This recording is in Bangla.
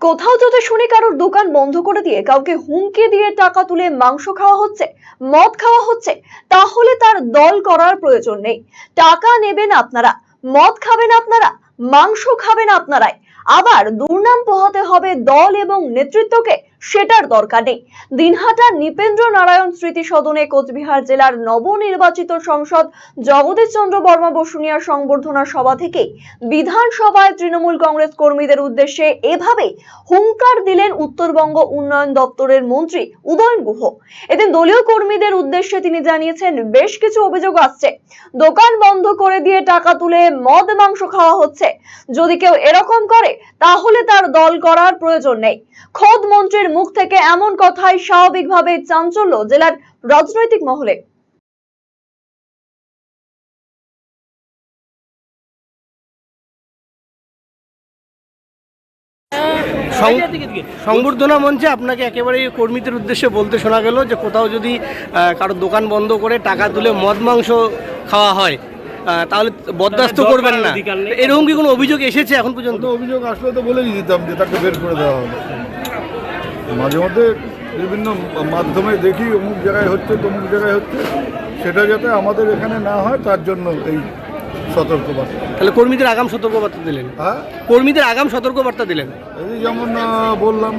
কোথাও যদি শুনি কারোর দোকান বন্ধ করে দিয়ে কাউকে হুমকি দিয়ে টাকা তুলে মাংস খাওয়া হচ্ছে, মদ খাওয়া হচ্ছে, তাহলে তার দল করার প্রয়োজন নেই। টাকা নেবেন আপনারা, মদ খাবেন আপনারা, মাংস খাবেন আপনারাই। আবার দুর্নাম পোহাতে হবে দল এবং নেতৃত্বকে সেটার দরকার নেই। দিনহাটা নৃপেন্দ্র নারায়ণ স্মৃতি সদনে কোচবিহার জেলার নবনির্বাচিত সংসদ জগদীশ চন্দ্র বর্মা বসুনিয়ার সংবর্ধনা সভা থেকে বিধানসভায় তৃণমূল কংগ্রেস কর্মীদের উদ্দেশ্যে এভাবে হুঙ্কার দিলেন উত্তরবঙ্গ উন্নয়ন দপ্তরের মন্ত্রী উদয়ন গুহ। এদিন দলীয় কর্মীদের উদ্দেশ্যে তিনি জানিয়েছেন, বেশ কিছু অভিযোগ আসছে। দোকান বন্ধ করে দিয়ে টাকা তুলে মদ, মাংস খাওয়া হচ্ছে। যদি কেউ এরকম করে, তাহলে তার দল করার প্রয়োজন নেই। খোদ মন্ত্রীর মুখ থেকে এমন কথাই স্বাভাবিকভাবে চাঞ্চল্য জেলার রাজনৈতিক মহলে। সংবর্ধনা মঞ্চে আপনাকে একেবারে কর্মীদের উদ্দেশ্যে বলতে শোনা গেল যে কোথাও যদি আহ, কারোর দোকান বন্ধ করে টাকা তুলে মদ মাংস খাওয়া হয় আহ, তাহলে বরদাস্ত করবেন না। এরকম কি কোনো অভিযোগ এসেছে এখন পর্যন্ত? অভিযোগ আসলে তো বলেই দিতাম যে তাকে বের করে দেওয়া হবে। মাঝে মধ্যে বিভিন্ন মাধ্যমে দেখি অমুক জায়গায় হচ্ছে তমুক জায়গায় হচ্ছে। সেটা যাতে আমাদের এখানে না হয় তার জন্য এই সতর্কবার্তা। তাহলে কর্মীদের আগাম সতর্কবার্তা দিলেন? হ্যাঁ? কর্মীদের আগাম সতর্কবার্তা দিলেন? এই যেমন বললাম